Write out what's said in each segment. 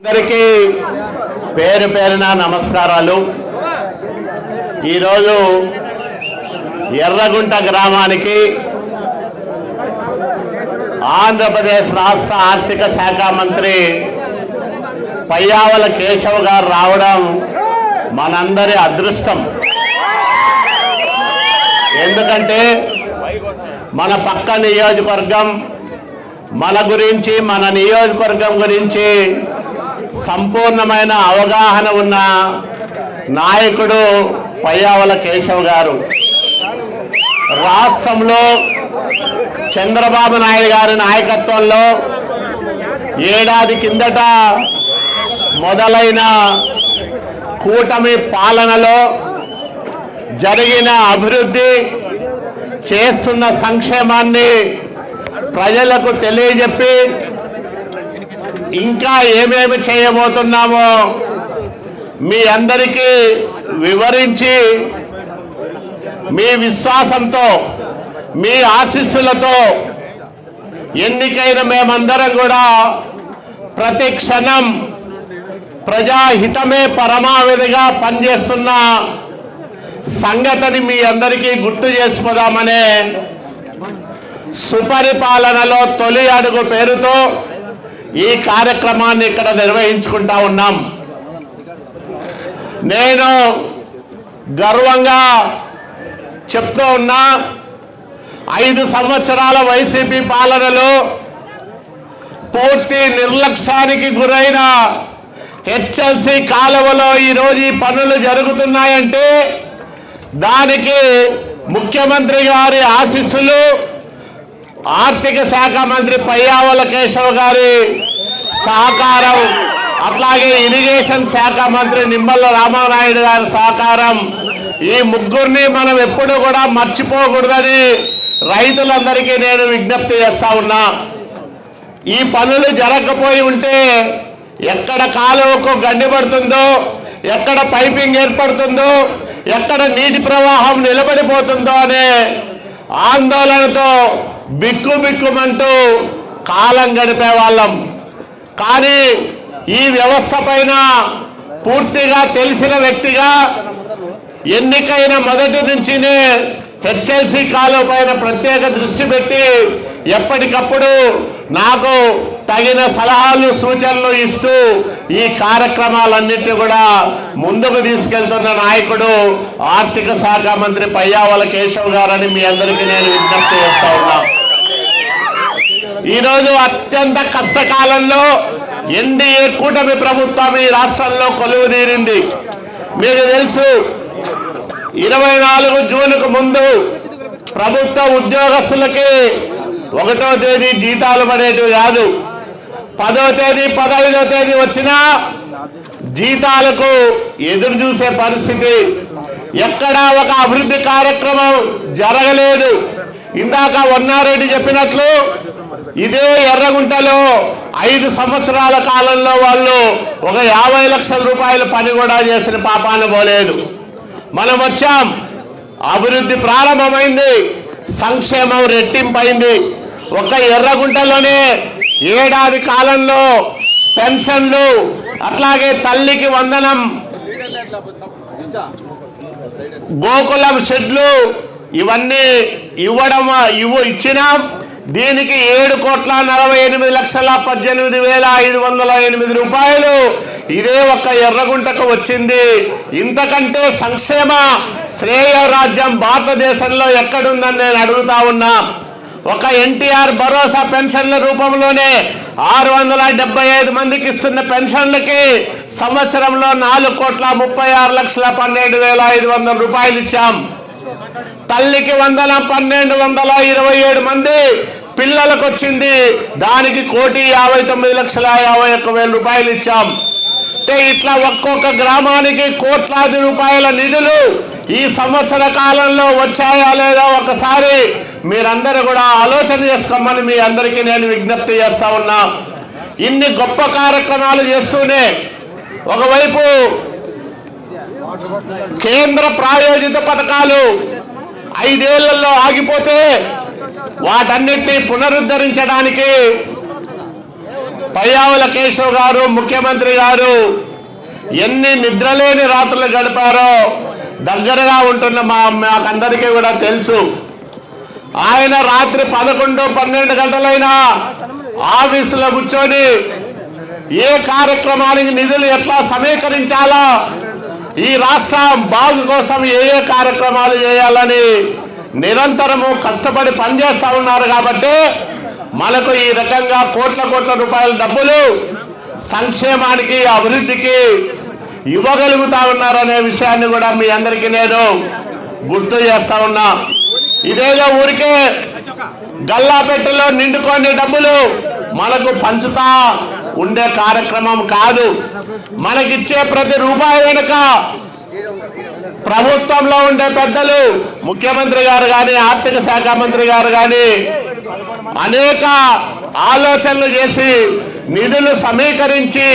అందరికీ పేరు పేరున నమస్కారాలు. ఈరోజు ఎర్రగుంట గ్రామానికి ఆంధ్రప్రదేశ్ రాష్ట్ర ఆర్థిక శాఖ మంత్రి పయ్యావల కేశవ్ గారు రావడం మనందరి అదృష్టం. ఎందుకంటే మన పక్క నియోజకవర్గం మన గురించి మన నియోజకవర్గం గురించి సంపూర్ణమైన అవగాహన ఉన్న నాయకుడు పయ్యావల కేశవ్ గారు. రాష్ట్రంలో చంద్రబాబు నాయుడు గారి నాయకత్వంలో ఏడాది కిందట మొదలైన కూటమి పాలనలో జరిగిన అభివృద్ధి చేస్తున్న సంక్షేమాన్ని ప్రజలకు తెలియజెప్పి ఇంకా ఏమేమి చేయబోతున్నామో మీ అందరికీ వివరించి మీ విశ్వాసంతో మీ ఆశీస్సులతో ఎన్నికైన మేమందరం కూడా ప్రతి క్షణం ప్రజాహితమే పరమావిధిగా పనిచేస్తున్న సంగతిని మీ అందరికీ గుర్తు చేసుకోదామనే సుపరిపాలనలో తొలి అడుగు పేరుతో ఈ కార్యక్రమాన్ని ఇక్కడ నిర్వహించుకుంటా ఉన్నాం. నేను గర్వంగా చెప్తూ ఉన్నా ఐదు సంవత్సరాల వైసీపీ పాలనలో పూర్తి నిర్లక్ష్యానికి గురైన హెచ్ఎల్సి కాలువలో ఈరోజు ఈ పనులు జరుగుతున్నాయంటే దానికి ముఖ్యమంత్రి గారి ఆశీస్సులు ఆర్థిక శాఖ మంత్రి పయ్యావల కేశవ్ గారి సహకారం అట్లాగే ఇరిగేషన్ శాఖ మంత్రి నిమ్మల రామానాయుడు గారి సహకారం. ఈ ముగ్గురిని మనం ఎప్పుడు కూడా మర్చిపోకూడదని రైతులందరికీ నేను విజ్ఞప్తి చేస్తా ఉన్నా. ఈ పనులు జరగకపోయి ఉంటే ఎక్కడ కాలువకు గండి పడుతుందో ఎక్కడ పైపింగ్ ఏర్పడుతుందో ఎక్కడ నీటి ప్రవాహం నిలబడిపోతుందో అనే ఆందోళనతో బిక్కు బిక్కుమంటూ కాలం గడిపే వాళ్ళం కానీ ఈ వ్యవస్థ పైన పూర్తిగా తెలిసిన వ్యక్తిగా ఎన్నికైన మొదటి నుంచినే హెచ్ఎల్సి కాలువ పైన ప్రత్యేక దృష్టి పెట్టి ఎప్పటికప్పుడు నాకు తగిన సలహాలు సూచనలు ఇస్తూ ఈ కార్యక్రమాలన్నింటినీ కూడా ముందుకు తీసుకెళ్తున్న నాయకుడు ఆర్థిక శాఖ మంత్రి పయ్యావల కేశవ్ గారని మీ అందరికీ నేను విజ్ఞప్తి చేస్తా ఉన్నాను ఈరోజు అత్యంత కష్టకాలంలో ఎన్డీఏ కూటమి ప్రభుత్వం ఈ రాష్ట్రంలో కొలువు తీరింది మీకు తెలుసు ఇరవై నాలుగు జూన్కు ముందు ప్రభుత్వ ఉద్యోగస్తులకి ఒకటో తేదీ జీతాలు పడేటివి కాదు. పదో తేదీ పదహైదో తేదీ వచ్చినా జీతాలకు ఎదురు చూసే పరిస్థితి. ఎక్కడా ఒక అభివృద్ధి కార్యక్రమం జరగలేదు. ఇందాక వన్నారెడ్డి చెప్పినట్లు ఇదే ఎర్రగుంటలో ఐదు సంవత్సరాల కాలంలో వాళ్ళు ఒక యాభై లక్షల రూపాయల పని కూడా చేసిన పాపాన పోలేదు. మనం వచ్చాం. అభివృద్ధి ప్రారంభమైంది. సంక్షేమం రెట్టింపైంది. ఒక ఎర్రగుంటలోనే ఏడాది కాలంలో పెన్షన్లు అట్లాగే తల్లికి వందనం గోకులం షెడ్లు ఇవన్నీ ఇవ్వడం ఇవ్వ ఇచ్చినాం. దీనికి ఏడు కోట్ల నలభై ఎనిమిది లక్షల పద్దెనిమిది వేల ఐదు వందల ఎనిమిది రూపాయలు. ఇదే ఒక్క ఎర్రగుంటకు వచ్చింది. ఇంతకంటే సంక్షేమ శ్రేయ రాజ్యం భారతదేశంలో ఎక్కడుందని నేను అడుగుతా ఉన్నా. ఒక ఎన్టీఆర్ భరోసా పెన్షన్ల రూపంలోనే ఆరు వందల డెబ్బై ఐదు మందికి ఇస్తున్న పెన్షన్లకి సంవత్సరంలో నాలుగు కోట్ల ముప్పై ఆరు లక్షల పన్నెండు వేల ఐదు వందల రూపాయలు ఇచ్చాం. తల్లికి వందల పన్నెండు వందల ఇరవై ఏడు మంది పిల్లలకు వచ్చింది దానికి కోటి యాభై తొమ్మిది లక్షల యాభై ఒక్క వేల రూపాయలు ఇచ్చాం. అంటే ఇట్లా ఒక్కొక్క గ్రామానికి కోట్లాది రూపాయల నిధులు ఈ సంవత్సర కాలంలో వచ్చాయా లేదా ఒకసారి మీరందరూ కూడా ఆలోచన చేసుకోమని మీ అందరికీ నేను విజ్ఞప్తి చేస్తా ఉన్నా. ఇన్ని గొప్ప కార్యక్రమాలు చేస్తూనే ఒకవైపు కేంద్ర ప్రాయోజిత పథకాలు ఐదేళ్ళలో ఆగిపోతే వాటన్నిటిని పునరుద్ధరించడానికి పయ్యావుల కేశవ్ గారు ముఖ్యమంత్రి గారు ఎన్ని నిద్రలేని రాత్రులు గడిపారో దగ్గరగా ఉంటున్న మా మాకందరికీ కూడా తెలుసు. ఆయన రాత్రి పదకొండు పన్నెండు గంటలైనా ఆఫీసులో కూర్చొని ఏ కార్యక్రమానికి నిధులు ఎట్లా సమీకరించాలో ఈ రాష్ట్రం బాగు కోసం ఏ ఏ కార్యక్రమాలు చేయాలని నిరంతరము కష్టపడి పనిచేస్తా ఉన్నారు కాబట్టి మనకు ఈ రకంగా కోట్ల కోట్ల రూపాయల డబ్బులు సంక్షేమానికి అభివృద్ధికి ఇవ్వగలుగుతా ఉన్నారనే విషయాన్ని కూడా మీ అందరికీ నేను గుర్తు చేస్తా ఉన్నా. ఇదేదో ఊరికే గల్లాపెట్టెలో నిండుకొని డబ్బులు మనకు పంచుతా ఉండే కార్యక్రమం కాదు. మనకిచ్చే ప్రతి రూపాయి వెనుక ప్రభుత్వంలో ఉండే పెద్దలు ముఖ్యమంత్రి గారు కానీ ఆర్థిక శాఖ మంత్రి గారు కానీ అనేక ఆలోచనలు చేసి నిధులు సమీకరించి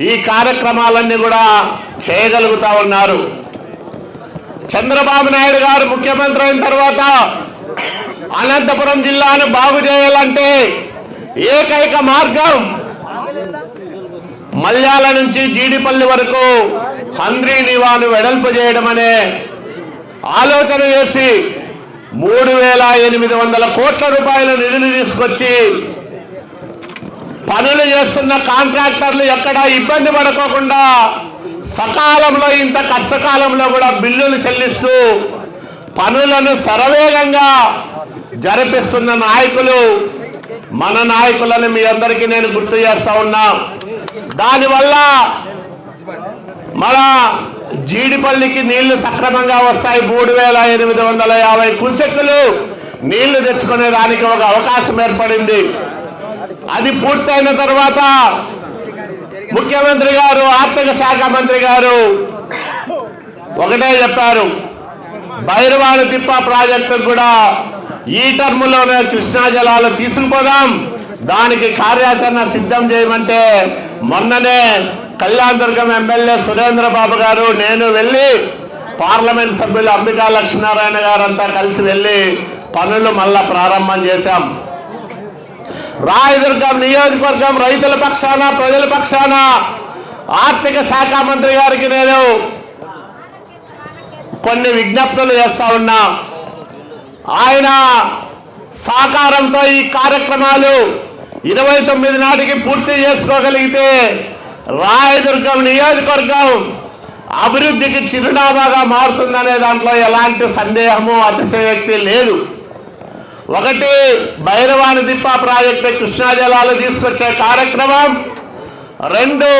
ఈ కార్యక్రమాలన్నీ కూడా చేయగలుగుతా ఉన్నారు. చంద్రబాబు నాయుడు గారు ముఖ్యమంత్రి అయిన తర్వాత అనంతపురం జిల్లాను బాగు చేయాలంటే ఏకైక మార్గం మల్యాల నుంచి జీడిపల్లి వరకు హంద్రీ నివాను వెడల్పు చేయడం అనే ఆలోచన చేసి మూడు వేల ఎనిమిది వందల కోట్ల రూపాయల నిధులు తీసుకొచ్చి పనులు చేస్తున్న కాంట్రాక్టర్లు ఎక్కడా ఇబ్బంది పడుకోకుండా సకాలంలో ఇంత కష్టకాలంలో కూడా బిల్లులు చెల్లిస్తూ పనులను శరవేగంగా జరిపిస్తున్న నాయకులు మన నాయకులను మీ అందరికీ నేను గుర్తు చేస్తా ఉన్నా. దానివల్ల మన జీడిపల్లికి నీళ్ళు సక్రమంగా వస్తాయి. మూడు వేల ఎనిమిది వందల యాభై కుసెక్కులు నీళ్ళు తెచ్చుకునే దానికి ఒక అవకాశం ఏర్పడింది. అది పూర్తయిన తర్వాత ముఖ్యమంత్రి గారు ఆర్థిక శాఖ మంత్రి గారు ఒకటే చెప్పారు. భైరవాణి తిప్ప ప్రాజెక్టు కూడా ఈ టర్ములోనే కృష్ణా జలాలు తీసుకుపోదాం. దానికి కార్యాచరణ సిద్ధం చేయమంటే మొన్ననే కళ్యాణదుర్గం ఎమ్మెల్యే సురేంద్ర బాబు గారు నేను వెళ్ళి పార్లమెంట్ సభ్యులు అంబికా లక్ష్మీనారాయణ గారంతా కలిసి వెళ్ళి పనులు మళ్ళా ప్రారంభం చేశాం. రాయదుర్గం నియోజకవర్గం రైతుల పక్షాన ప్రజల పక్షాన ఆర్థిక శాఖ మంత్రి గారికి నేను కొన్ని విజ్ఞప్తులు చేస్తా ఉన్నా. ఆయన సహకారంతో ఈ కార్యక్రమాలు ఇరవై తొమ్మిది నాటికి పూర్తి చేసుకోగలిగితే రాయదుర్గం నియోజకవర్గం అభివృద్ధికి చిరునామాగా మారుతుందనే దాంట్లో ఎలాంటి సందేహము అతిశయోక్తి లేదు. ఒకటి భైరవాణి దిప్ప ప్రాజెక్టు కృష్ణా జలాలు తీసుకొచ్చే కార్యక్రమం. రెండు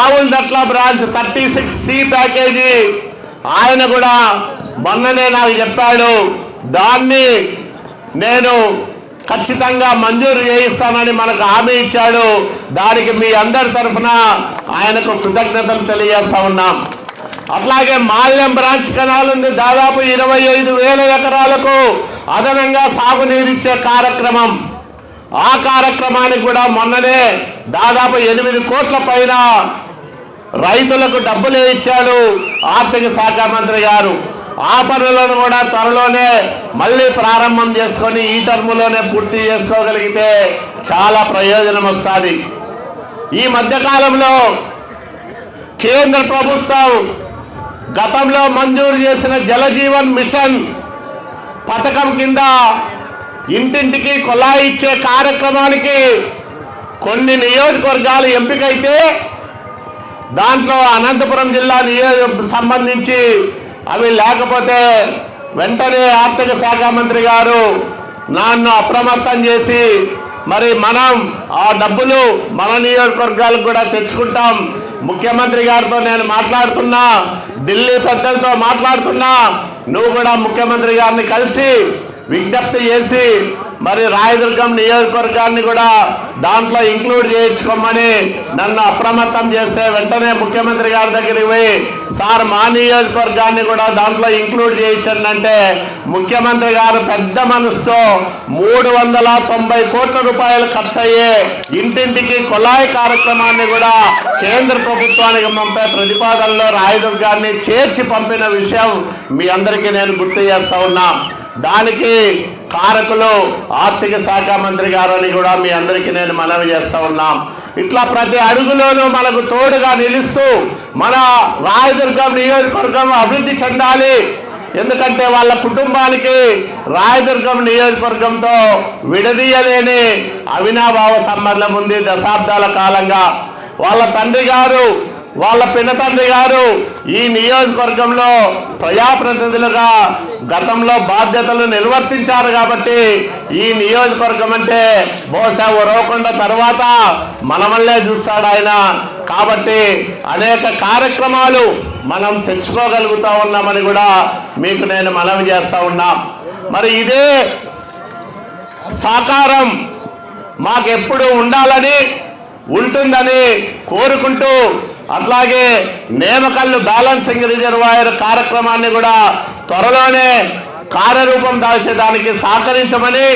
Avuladatla branch thirty six C package. ఆయన కూడా మొన్ననే నాకు చెప్పాడు దాన్ని నేను ఖచ్చితంగా మంజూరు చేయిస్తానని మనకు హామీ ఇచ్చాడు. దానికి మీ అందరి తరఫున ఆయనకు కృతజ్ఞతలు తెలియజేస్తా ఉన్నాం. అట్లాగే మాల్యం బ్రాంచ్ కెనాల్ ఉంది. దాదాపు ఇరవై ఐదు వేల ఎకరాలకు అదనంగా సాగునీరిచ్చే కార్యక్రమం. ఆ కార్యక్రమానికి కూడా మొన్ననే దాదాపు ఎనిమిది కోట్ల పైన రైతులకు డబ్బులే ఇచ్చాడు ఆర్థిక శాఖ మంత్రి గారు. ఆ పనులను కూడా త్వరలోనే మళ్ళీ ప్రారంభం చేసుకొని ఈ టర్ములోనే పూర్తి చేసుకోగలిగితే చాలా ప్రయోజనం వస్తుంది. ఈ మధ్యకాలంలో కేంద్ర ప్రభుత్వం గతంలో మంజూరు చేసిన జలజీవన్ మిషన్ పథకం కింద ఇంటింటికి కుళాయి ఇచ్చే కార్యక్రమానికి కొన్ని నియోజకవర్గాలు ఎంపికైతే దాంట్లో అనంతపురం జిల్లా నియోజక సంబంధించి అవి లేకపోతే వెంటనే ఆర్థిక శాఖ మంత్రి గారు నన్ను అప్రమత్తం చేసి మరి మనం ఆ డబ్బులు మన నియోజకవర్గాలకు కూడా తెచ్చుకుంటాం. ముఖ్యమంత్రి గారితో నేను మాట్లాడుతున్నా ఢిల్లీ పెద్దలతో మాట్లాడుతున్నా. నువ్వు కూడా ముఖ్యమంత్రి గారిని కలిసి విజ్ఞప్తి చేసి మరి రాయదుర్గం నియోజకవర్గాన్ని కూడా దాంట్లో ఇంక్లూడ్ చేయించుకోమని నన్ను అప్రమత్తం చేస్తే వెంటనే ముఖ్యమంత్రి గారి దగ్గరికి పోయి సార్ మా నియోజకవర్గాన్ని కూడా దాంట్లో ఇంక్లూడ్ చేయించండి అంటే ముఖ్యమంత్రి గారు పెద్ద మనసుతో మూడు వందల తొంభై కోట్ల రూపాయలు ఖర్చు అయ్యే ఇంటింటికి కుళాయి కార్యక్రమాన్ని కూడా కేంద్ర ప్రభుత్వానికి పంపే ప్రతిపాదనలో రాయదుర్గాన్ని చేర్చి పంపిన విషయం మీ అందరికీ నేను గుర్తు చేస్తా ఉన్నా. దానికి కారకులు ఆర్థిక శాఖ మంత్రి గారు అని కూడా మీ అందరికీ నేను మనవి చేస్తూ ఉన్నాం. ఇట్లా ప్రతి అడుగులోనూ మనకు తోడుగా నిలుస్తూ మన రాయదుర్గం నియోజకవర్గం అభివృద్ధి చెందాలి. ఎందుకంటే వాళ్ళ కుటుంబానికి రాయదుర్గం నియోజకవర్గంతో విడదీయలేని అవినాభావ సంబంధం ఉంది దశాబ్దాల కాలంగా. వాళ్ళ తండ్రి గారు వాళ్ళ పినతండ్రి గారు ఈ నియోజకవర్గంలో ప్రజాప్రతినిధులుగా గతంలో బాధ్యతలు నిర్వర్తించారు కాబట్టి ఈ నియోజకవర్గం అంటే బహుశా ఉరవకొండ తర్వాత మనమల్లే చూస్తాడు ఆయన. కాబట్టి అనేక కార్యక్రమాలు మనం తెచ్చుకోగలుగుతా ఉన్నామని కూడా మీకు నేను మనవి చేస్తూ ఉన్నాం. మరి ఇదే సాకారం మాకెప్పుడు ఉండాలని ఉంటుందని కోరుకుంటూ అట్లాగే నేమకల్లు బ్యాలెన్సింగ్ రిజర్వాయర్ కార్యక్రమాన్ని కూడా త్వరలోనే కార్యరూపం దాల్చేదానికి సహకరించమని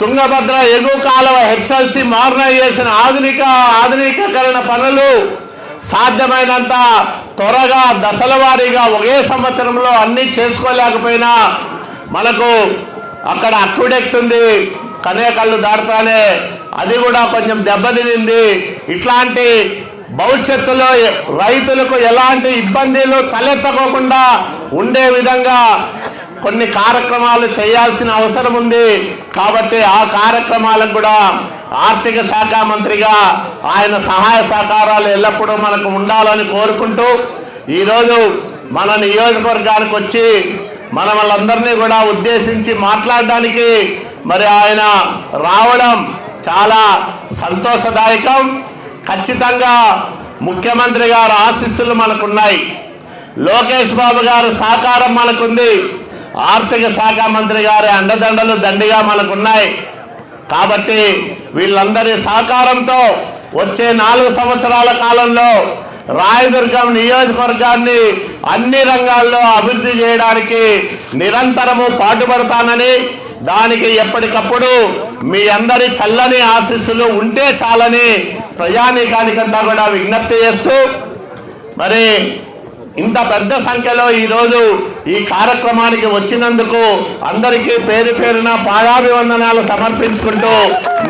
తుంగభద్ర ఎగువ కాలువ హెచ్ఎల్సి మోడర్నైజేషన్ ఆధునిక ఆధునికీకరణ పనులు సాధ్యమైనంత త్వరగా దశల వారీగా ఒకే సంవత్సరంలో అన్నీ చేసుకోలేకపోయినా మనకు అక్కడ అక్కుడెక్ట్ ఉంది కనేకళ్ళు దాటుతానే అది కూడా కొంచెం దెబ్బతినింది. ఇట్లాంటి భవిష్యత్తులో రైతులకు ఎలాంటి ఇబ్బందులు తలెత్తకోకుండా ఉండే విధంగా కొన్ని కార్యక్రమాలు చేయాల్సిన అవసరం ఉంది. కాబట్టి ఆ కార్యక్రమాలకు కూడా ఆర్థిక శాఖ మంత్రిగా ఆయన సహాయ సహకారాలు ఎల్లప్పుడూ మనకు ఉండాలని కోరుకుంటూ ఈరోజు మన నియోజకవర్గానికి వచ్చి మన వాళ్ళందరినీ కూడా ఉద్దేశించి మాట్లాడడానికి మరి ఆయన రావడం చాలా సంతోషదాయకం. ఖచ్చితంగా ముఖ్యమంత్రి గారు ఆశీస్సులు మనకున్నాయి. లోకేష్ బాబు గారు సహకారం మనకుంది. ఆర్థిక శాఖ మంత్రి గారి అండదండలు దండిగా మనకున్నాయి. కాబట్టి వీళ్ళందరి సహకారంతో వచ్చే నాలుగు సంవత్సరాల కాలంలో రాయదుర్గం నియోజకవర్గాన్ని అన్ని రంగాల్లో అభివృద్ధి చేయడానికి నిరంతరము పాటుపడతానని దానికి ఎప్పటికప్పుడు మీ అందరి చల్లని ఆశీస్సులు ఉంటే చాలని ప్రజానీకానికంతా కూడా విజ్ఞప్తి చేస్తూ మరి ఇంత పెద్ద సంఖ్యలో ఈరోజు ఈ కార్యక్రమానికి వచ్చినందుకు అందరికీ పేరు పేరున పాదాభివందనాలు సమర్పించుకుంటూ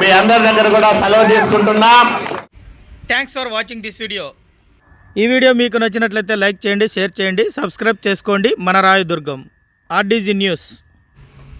మీ అందరి దగ్గర కూడా సెలవు తీసుకుంటున్నాం. Thanks for watching this video ఈ వీడియో మీకు నచ్చినట్లయితే లైక్ చేయండి షేర్ చేయండి సబ్స్క్రైబ్ చేసుకోండి. మన రాయదుర్గం ఆర్డీజీ న్యూస్.